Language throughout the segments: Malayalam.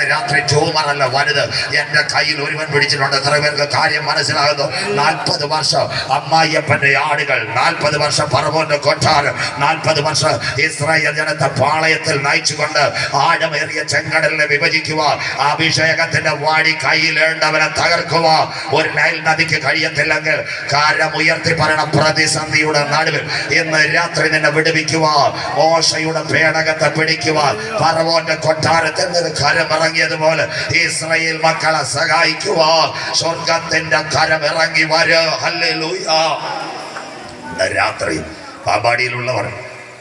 ഇന്ന് രാത്രി ട്യൂമറല്ല വലുത്. എന്റെ കയ്യിൽ ഒരുവൻ പിടിച്ചിട്ടുണ്ട്. എത്ര പേർക്ക് കാര്യം മനസ്സിലാകുന്നു? നാൽപ്പത് വർഷം അമ്മായിയപ്പന്റെ ആടുകൾ നാൽപ്പത് വർഷം പറവോന്റെ കൊട്ടാരം നാൽപ്പത് വർഷം ഇസ്രായേൽ ജനത്തെ പാളയത്തിൽ നയിച്ചുകൊണ്ട് ആഴമേറിയ ചെങ്കടലിനെ വിഭജിക്കുക അഭിഷേകത്തിന്റെ വാടി കയ്യിലേണ്ടവനെ തകർക്കുക. ഒരു നൈൽ നദിക്ക് കഴിയത്തില്ലെങ്കിൽ കരമുയർത്തി പറയണ പ്രതിസന്ധിയുടെ നടുവിൽ ഇന്ന് രാത്രി നിന്നെ വിടുവിക്കുക മോശയുടെ പേടകത്തെ പിടിക്കുക പറവോന്റെ കൊട്ടാരത്തിൽ നിന്ന് കരമിറങ്ങിയതുപോലെ ഇസ്രായേൽ മക്കളെ സഹായിക്കുവാൻ സ്വർഗത്തിന്റെ കരമിറങ്ങി വരൂ. ഹല്ലേലൂയ. രാത്രി പാമ്പാടിയിലുള്ളവർ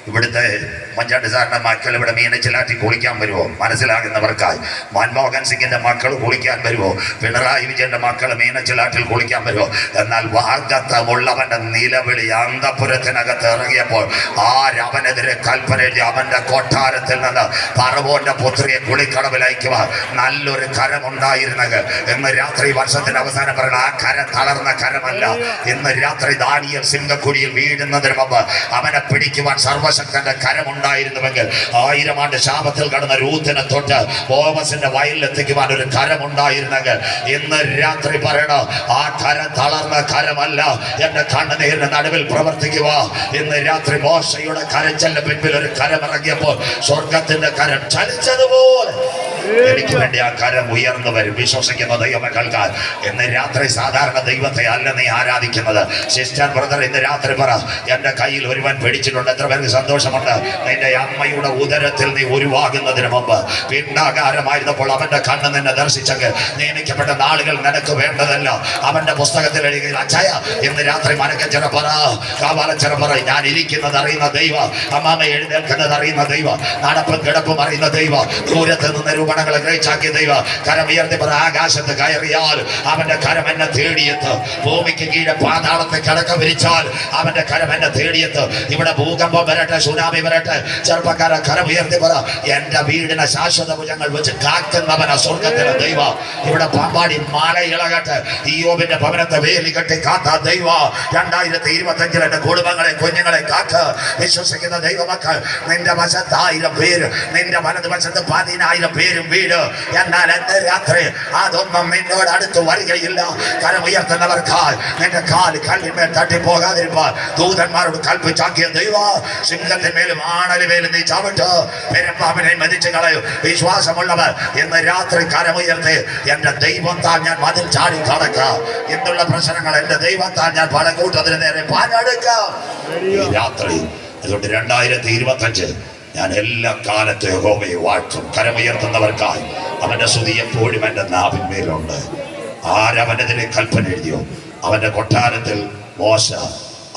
ഇവിടുത്തെ മഞ്ചാണ്ടി സാറിന്റെ മക്കൾ ഇവിടെ മീനച്ചിലാറ്റി കുളിക്കാൻ വരുമോ മനസ്സിലാകുന്നവർക്കായി. മൻമോഹൻ സിംഗിന്റെ മക്കൾ കുളിക്കാൻ വരുമോ പിണറായി വിജയന്റെ മക്കൾ മീനച്ചിലാറ്റിൽ കുളിക്കാൻ വരുമോ എന്നാൽ വാഗ്ദത്തമുള്ളവന്റെ നിലവിളി അന്തപുരത്തിനകത്ത് ഇറങ്ങിയപ്പോൾ ആരവനെതിരെ കൽപ്പന അവന്റെ കൊട്ടാരത്തിൽ നിന്ന് പറവോന്റെ പുത്രിയെ കുളിക്കടവിൽ അയക്കുവാൻ നല്ലൊരു കരമുണ്ടായിരുന്നെങ്കിൽ ഇന്ന് രാത്രി വർഷത്തിന്റെ അവസാനം പറയുന്ന ആ കര തളർന്ന കരമല്ല. ഇന്ന് രാത്രി ദാനിയൽ സിംഗക്കുഴിയിൽ വീഴുന്നതിന് മുമ്പ് അവനെ പിടിക്കുവാൻ സർവശക്തന്റെ കരമുണ്ടായിരുന്നുവെങ്കിൽ ആയിരം ആണ്ട് ശാപത്തിൽ കടന്ന രൂത്തിനെ തൊട്ട് ബോമസിന്റെ വയലിലെത്തിക്കുവാൻ ഒരു കരമുണ്ടായിരുന്നെങ്കിൽ ഇന്ന് രാത്രി പറയണം ആ കരം തളർന്ന കരമല്ല എന്റെ കണ്ണുനീരിന്റെ നടുവിൽ പ്രവർത്തിക്കുക ഇന്ന് രാത്രി മോശയുടെ കരച്ചലിന് പിൻപിൽ ഒരു കരമിറങ്ങിയപ്പോൾ സ്വർഗത്തിന്റെ കരം ചലിച്ചതുപോലെ എനിക്ക് വേണ്ടി ആ കരം ഉയർന്നു വരും. വിശ്വസിക്കുന്ന ദൈവമക്കൾക്കാൽ ഇന്ന് രാത്രി സാധാരണ ദൈവത്തെ അല്ല നീ ആരാധിക്കുന്നത്. സിസ്റ്റർ ബ്രദർ ഇന്ന് രാത്രി പറ. എന്റെ കയ്യിൽ ഒരുവൻ പിടിച്ചിട്ടുണ്ട്. എത്ര പേർക്ക് സന്തോഷമുണ്ട്. നിന്റെ അമ്മയുടെ ഉദരത്തിൽ നീ ഉരുവാകുന്നതിന് മുമ്പ് പിണ്ടാകാരമായിരുന്നപ്പോൾ അവന്റെ കണ്ണ് നിന്നെ ദർശിച്ചെങ്കിൽ നിയമിക്കപ്പെട്ട നാളുകൾ നിനക്ക് വേണ്ടതല്ല. അവന്റെ പുസ്തകത്തിൽ എഴുതി അച്ഛയ ഇന്ന് രാത്രി മനക്കച്ചിറ പറ. കാവാലച്ചിറ പറ. ഞാൻ ഇരിക്കുന്നത് അറിയുന്ന ദൈവം. അമ്മാമ എഴുന്നേൽക്കുന്നത് അറിയുന്ന ദൈവം. നടപ്പും കിടപ്പും അറിയുന്ന ദൈവം. ദൂരത്ത് നിന്ന് രൂപണങ്ങളെ ഗ്രഹിച്ചാക്കിയ ദൈവ കരമുയർത്തി പറ ആകാശത്ത് കയറിയാൽ അവന്റെ കരം എന്നെ തേടിയെത്ത്. ഭൂമിക്ക് കീഴെ പാതാളത്തെ കടക്ക വിരിച്ചാൽ അവന്റെ കരം എന്നെ തേടിയെത്ത്. ഇവിടെ ഭൂകമ്പം വരട്ടെ സുനാമി വരട്ടെ. ചെറുപ്പക്കാര കരമുയർത്തി പറ എന്റെ വീടിനെ ശാശ്വത ഭുജങ്ങൾ വെച്ച് കാക്കുന്നവന സ്വർഗത്തിലെ ദൈവ. ഇവിടെ പാമ്പാടി മാല ഇളകട്ടെ. ഈയോബിന്റെ ഭവനത്തെ വേലി കെട്ടി കാത്ത ദൈവ. രണ്ടായിരത്തി ഇരുപത്തി അഞ്ചിൽ എന്റെ കുടുംബങ്ങളെ കുഞ്ഞുങ്ങളെ കാത്ത് വിശ്വസിക്കുന്ന ദൈവമക്കൾ നിന്റെ വശത്ത് ആയിരം പേര് നിന്റെ വലതുവശത്ത് പതിനായിരം പേരും വീട്. എന്നാൽ എന്റെ രാത്രി? അതൊന്നും നിന്നോട് അടുത്ത് വരികയില്ല. കരമുയർത്തുന്നവർക്കാൽ നിന്റെ കാൽ കല്ലിന്മേൽ തട്ടിപ്പോകാതിരിപ്പാൻ ദൂതന്മാരോട് കൽപ്പിച്ചാക്കിയ ദൈവ സിംഹത്തിന്മേലും ആണലിമേലും നീ ചവിട്ട് പെരുമ്പാമ്പിനെ മതിച്ചു കളയും. വിശ്വാസമുള്ളവർ ഇന്ന് രാത്രി കരമുയർത്തി എന്റെ ദൈവത്താൽ ഞാൻ മതിൽ ചാടി കടക്കാം എന്നുള്ള പ്രശ്നങ്ങൾ എന്റെ ദൈവത്താൽ ഞാൻ പടക്കൂട്ടത്തിന് നേരെ പാഞ്ഞെടുക്കാം. രാത്രി അതുകൊണ്ട് രണ്ടായിരത്തി ഇരുപത്തി അഞ്ച് ഞാൻ എല്ലാ കാലത്തും യഹോവയെ വാഴ്ത്തും. കരമുയർത്തുന്നവർക്കായി അവന്റെ സ്തുതി എപ്പോഴും എന്റെ നാവിന്മേലുണ്ട്. ആരവനെതിരെ കൽപ്പന എഴുതിയോ? അവന്റെ കൊട്ടാരത്തിൽ മോശ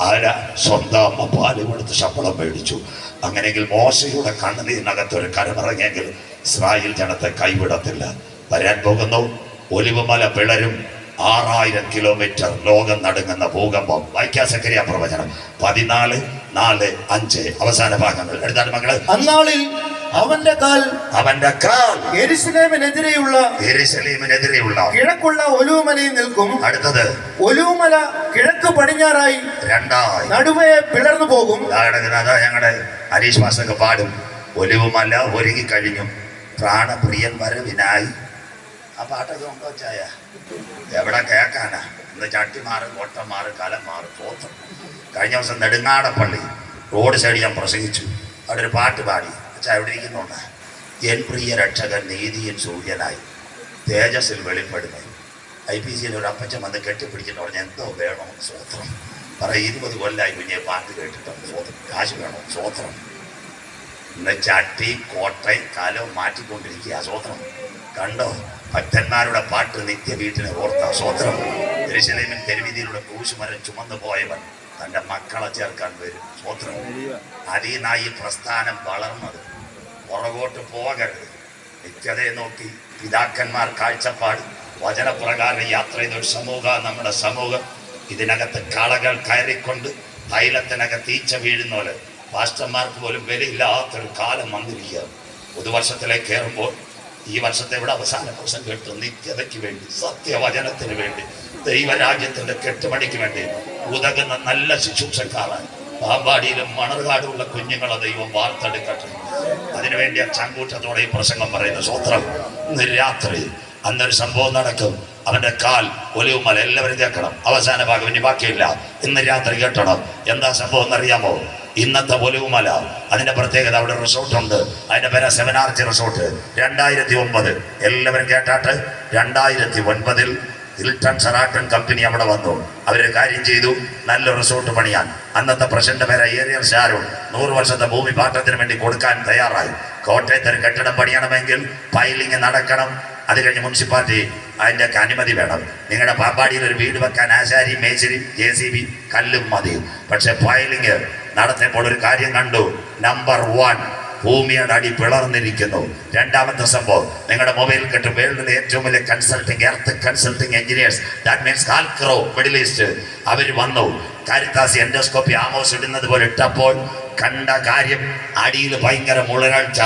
ആര സ്വന്തം അമ്മ പാൽ കൊടുത്ത് ശമ്പളം മേടിച്ചു. അങ്ങനെയെങ്കിൽ മോശയുടെ കണ്ണുനീരിനകത്ത് ഒരു കരമിറങ്ങിയെങ്കിൽ ഇസ്രായേൽ ജനത്തെ കൈവിടത്തില്ല. വരാൻ പോകുന്നു. ഒലിവുമല പിളരും ആറായിരം കിലോമീറ്റർ ലോകം നടുങ്ങുന്ന ഭൂകമ്പം. വൈക്കാസക്കരിയ പ്രവചനം. പതിനാല് നാല് അഞ്ച് അവസാന ഭാഗങ്ങൾ. എടുത്താണ് മകൾ അന്നാളിൽ അവന്റെ കാൽ അവന്റെ കാൽ എരിശലേമിനെതിരെയുള്ള എരിശലീമിനെതിരെയുള്ള കിഴക്കുള്ള ഒലുവുമലയിൽ നിൽക്കും. അടുത്തത് ഒലുവുമല കിഴക്ക് പടിഞ്ഞാറായി രണ്ടായി. നടുവേ പിളർന്നു പോകും. അതാ ഞങ്ങളുടെ ഹരീഷ് മാസൊക്കെ പാടും. ഒലുവുമല ഒരുങ്ങി കഴിഞ്ഞു. പ്രാണപ്രിയൻ വരവിനായി ആ പാട്ടൊക്കെ ഉണ്ടോ ചായ? എവിടെ കേൾക്കാനാ? ഇന്ന് ചട്ടി മാറും കലം മാറും തോത്തും. കഴിഞ്ഞ ദിവസം നെടുങ്ങാടപ്പള്ളി റോഡ് സൈഡ് ഞാൻ പ്രസംഗിച്ചു. അവിടെ ഒരു പാട്ട് പാടി. അച്ഛാ എവിടെ ഇരിക്കുന്നുണ്ട്? എൻ പ്രിയ രക്ഷകൻ നീതിയൻ സൂര്യനായി തേജസ്സിൽ വെളിപ്പെടുന്നത് ഐ പി സിയിൽ ഒരു അപ്പച്ചൻ വന്ന് കെട്ടിപ്പിടിക്കുന്നു. പറഞ്ഞ എന്തോ വേണം സ്വോത്രം? പറ ഇരുപത് കൊല്ലായി കുഞ്ഞെ പാട്ട് കേട്ടിട്ടുണ്ട് സ്വോത്രം. കാശ് വേണം സ്വോത്രം. ഇന്ന് ചട്ടി കോട്ടയും കാലവും മാറ്റിക്കൊണ്ടിരിക്കുക സ്വോത്രം കണ്ടോ? ഭക്തന്മാരുടെ പാട്ട് നിത്യ വീട്ടിനെ ഓർത്ത സ്വോത്രം എരിശലേമിൻ തെരുവിധിയിലൂടെ ക്രൂശുമരം ചുമന്നു പോയവൻ തന്റെ മക്കളെ ചേർക്കാൻ വരും. സ്വോത്രം അതീനായി പ്രസ്ഥാനം വളർന്നത്. പുറകോട്ട് പോകരുത്. നിത്യതയെ നോക്കി പിതാക്കന്മാർ കാഴ്ചപ്പാട്. വചനപ്രകാരം യാത്ര ചെയ്ത ഒരു സമൂഹം നമ്മുടെ സമൂഹം. ഇതിനകത്ത് കളകൾ കയറിക്കൊണ്ട് തൈലത്തിനകത്ത് ഈച്ച വീഴുന്ന പോലെ പാസ്റ്റർമാർക്ക് പോലും വിലയില്ലാത്തൊരു കാലം വന്നിരിക്കുകയാണ്. പുതുവർഷത്തിലേക്ക് കയറുമ്പോൾ ഈ വർഷത്തെ ഇവിടെ അവസാന പ്രശ്നം കേട്ടു. നിത്യതയ്ക്ക് വേണ്ടി സത്യവചനത്തിന് വേണ്ടി ദൈവരാജ്യത്തിന്റെ കെട്ടുമണിക്ക് വേണ്ടി ഉതകുന്ന നല്ല ശുശ്രൂഷക്കാരായി. പാമ്പാടിയിലും മണർകാടുമുള്ള കുഞ്ഞുങ്ങളെ ദൈവം വാർത്തെടുക്കട്ടെ. അതിനുവേണ്ടി ആ ചങ്കൂറ്റത്തോടെ ഈ പ്രസംഗം പറയുന്ന സ്വത്രം ഇന്ന് രാത്രി അന്നൊരു സംഭവം നടക്കും. അവന്റെ കാൽ ഒലിവുമല എല്ലാവരും കേൾക്കണം. അവസാന ഭാഗം ഇനി ബാക്കിയില്ല. ഇന്ന് രാത്രി കേട്ടണം. എന്താ സംഭവം എന്നറിയാമോ? ഇന്നത്തെ ഒലിവുമല അതിന്റെ പ്രത്യേകത അവിടെ റിസോർട്ട് ഉണ്ട് അതിന്റെ പേര് സെവൻ ആർച്ച് റിസോർട്ട്. രണ്ടായിരത്തി ഒമ്പത് എല്ലാവരും കേട്ടാട്ട്? രണ്ടായിരത്തി ഒൻപതിൽ ഹിൽട്ടൺ സെറാട്ടൺ കമ്പനി അവിടെ വന്നു. അവർ കാര്യം ചെയ്തു. നല്ല റിസോർട്ട് പണിയാൻ. അന്നത്തെ പ്രസിഡന്റ് പേര് ഏരിയൽ ഷാരൂൺ. നൂറ് വർഷത്തെ ഭൂമി പാട്ടത്തിന് വേണ്ടി കൊടുക്കാൻ തയ്യാറായി. കോട്ടയത്ത് കെട്ടിടം പണിയണമെങ്കിൽ പൈലിങ് നടക്കണം. അത് കഴിഞ്ഞ് മുനിസിപ്പാലിറ്റി അതിന്റെ ഒക്കെ അനുമതി വേണം. നിങ്ങളുടെ പാമ്പാടിയിൽ ഒരു വീട് വെക്കാൻ ആശാരി മേശരി ജെ സി ബി കല്ലും മതി. പക്ഷെ ഫയലിങ് നടത്തിയപ്പോൾ ഒരു കാര്യം കണ്ടു. നമ്പർ വൺ ഭൂമിയുടെ അടി പിളർന്നിരിക്കുന്നു. രണ്ടാമത്തെ സംഭവം നിങ്ങളുടെ മൊബൈൽ കിട്ടും. വേൾഡിലെ ഏറ്റവും വലിയ consulting earth consulting engineers that means കാൽക്രോ middle east അവർ വന്നു. കാരിത്താസ് എൻഡോസ്കോപ്പി ആമോസ് ഇടുന്നത് പോലെ ഇട്ടപ്പോൾ കണ്ട കാര്യം അടിയിൽ ഭയങ്കര മുളരാഴ്ച.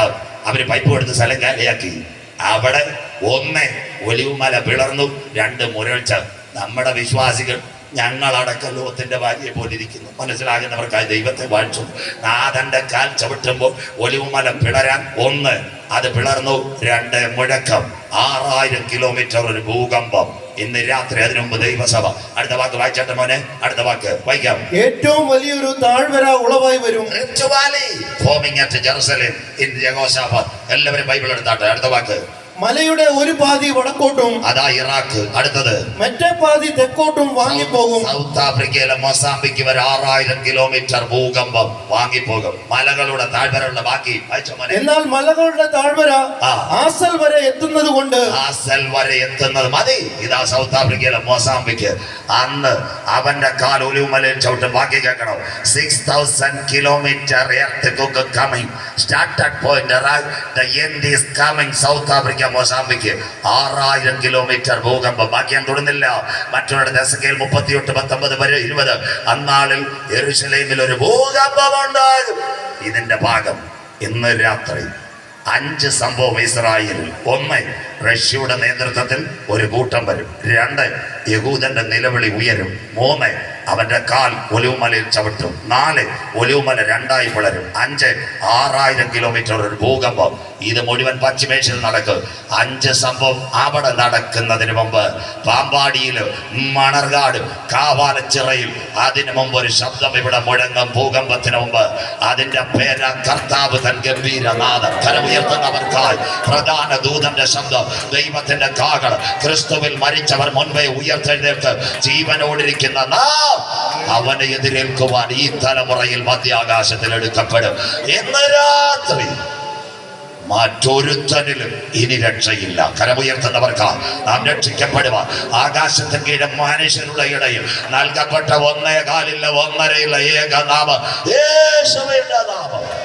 അവർ പൈപ്പ് എടുത്ത് സ്ഥലം കാലിയാക്കി. അവിടെ ഒന്ന് ഒലിവുമല പിളർന്നു രണ്ട് മുരൾച്ച. നമ്മുടെ വിശ്വാസികൾ ഞങ്ങളടക്കം ലോകത്തിന്റെ ഭാര്യയെ പോലിരിക്കുന്നു മനസ്സിലാകുന്നവർക്കായി ദൈവത്തെ വാഴ്ചു നാഥന്റെ കാൽ ചവിട്ടുമ്പോൾ ഒലിവുമല പിളരാൻ ഒന്ന് അത് പിളർന്നു രണ്ട് മുഴക്കം. ആറായിരം കിലോമീറ്റർ ഒരു ഭൂകമ്പം. ഇന്ന് രാത്രി അതിനു മുമ്പ് ദൈവസഭ. അടുത്ത വാക്ക് വായിച്ചാട്ടെ മോനെ? അടുത്ത വാക്ക് വായിക്കാം. ഏറ്റവും വലിയൊരു താഴ്വര ഉളവായി വരും. Jerusalem in എല്ലാവരും ബൈബിൾ എടുത്താട്ടെ. അടുത്ത വാക്ക്. മലയുടെ ഒരു പാതി വടക്കോട്ടും അതാ ഇറാഖ് അടുത്തത്. മറ്റേ പാതി തെക്കോട്ടും വാങ്ങിപ്പോകും. സൗത്ത് ആഫ്രിക്കയിലെ മൊസാമ്പിക്ക് വരെ ആറായിരം കിലോമീറ്റർ ഭൂകമ്പം വാങ്ങിപ്പോകും. മലകളുടെ താഴ്വരയുള്ള ബാക്കി. എന്നാൽ മലകളുടെ താഴ്വര ആസൽ വരെ എത്തുന്നത് കൊണ്ട് ആസൽ വരെ എത്തുന്നത് മതി. ഇതാ സൗത്ത് ആഫ്രിക്കയിലെ മൊസാമ്പിക്ക് അന്ന് അവന്റെ കാൽ ഒലിവുമലയിൽ ചവിട്ടും. ബാക്കി കേൾക്കണം. Six thousand kilometre coming started point the end is coming South Africa Mozambique ആറായിരം കിലോമീറ്റർ ഭൂകമ്പം. ബാക്കി ഞാൻ തൊടുന്നില്ല. മറ്റൊരു ദശകയിൽ കെയിൽ മുപ്പത്തിയെട്ട് പത്തൊമ്പത് വരെ ഇരുപത്. അന്നാളിൽ എറുസലേമിൽ ഒരു ഭൂകമ്പം ഉണ്ടാകും ഇതിന്റെ ഭാഗം ഇന്ന് രാത്രി അഞ്ച് സംഭവം ഇസ്രായേലിൽ. ഒന്ന് റഷ്യയുടെ നേതൃത്വത്തിൽ ഒരു കൂട്ടം വരും. രണ്ട് യഹൂദന്റെ നിലവിളി ഉയരും. മൂന്ന് അവന്റെ കാൽ ഒലിവുമലയിൽ ചവിട്ടും. നാല് ഒലിവുമല രണ്ടായി പിളരും. അഞ്ച് ആറായിരം കിലോമീറ്റർ ഒരു ഭൂകമ്പം. ഇത് മുഴുവൻ പശ്ചിമേഷ്യയിൽ നടക്കും. അഞ്ച് സംഭവം അവിടെ നടക്കുന്നതിന് മുമ്പ് പാമ്പാടിയിൽ മണർകാട് കാവാലച്ചിറയിൽ അതിനു മുമ്പ് ഒരു ശബ്ദം ഇവിടെ മുഴങ്ങും ഭൂകമ്പത്തിന് മുമ്പ്. അതിന്റെ പേര കർത്താവ് തൻ ഗംഭീരനാഥം കരമുയർത്തുന്നവർക്കായി പ്രധാന ദൂതന്റെ ശബ്ദം ദൈവത്തിന്റെ കാകൾ ക്രിസ്തുവിൽ മരിച്ചവർ മുൻപേ ഉയർത്തെഴുന്നേറ്റ് ജീവനോടിരിക്കുന്ന നാം അവനെ എതിരേൽക്കുവാൻ ഈ തലമുറയിൽ മധ്യാകാശത്തിൽ എടുക്കപ്പെടും. ഇന്ന് രാത്രി മറ്റൊരുത്തനിലും ഇനി രക്ഷയില്ല. കരമുയർത്തുന്നവർക്ക് നാം രക്ഷിക്കപ്പെടുക ആകാശത്തിന് കീഴ മനുഷ്യരുടെ ഇടയിൽ നൽകപ്പെട്ട ഒന്നേ കാലില്ല ഒന്നരയില്ല ഏക നാമം. നാമം.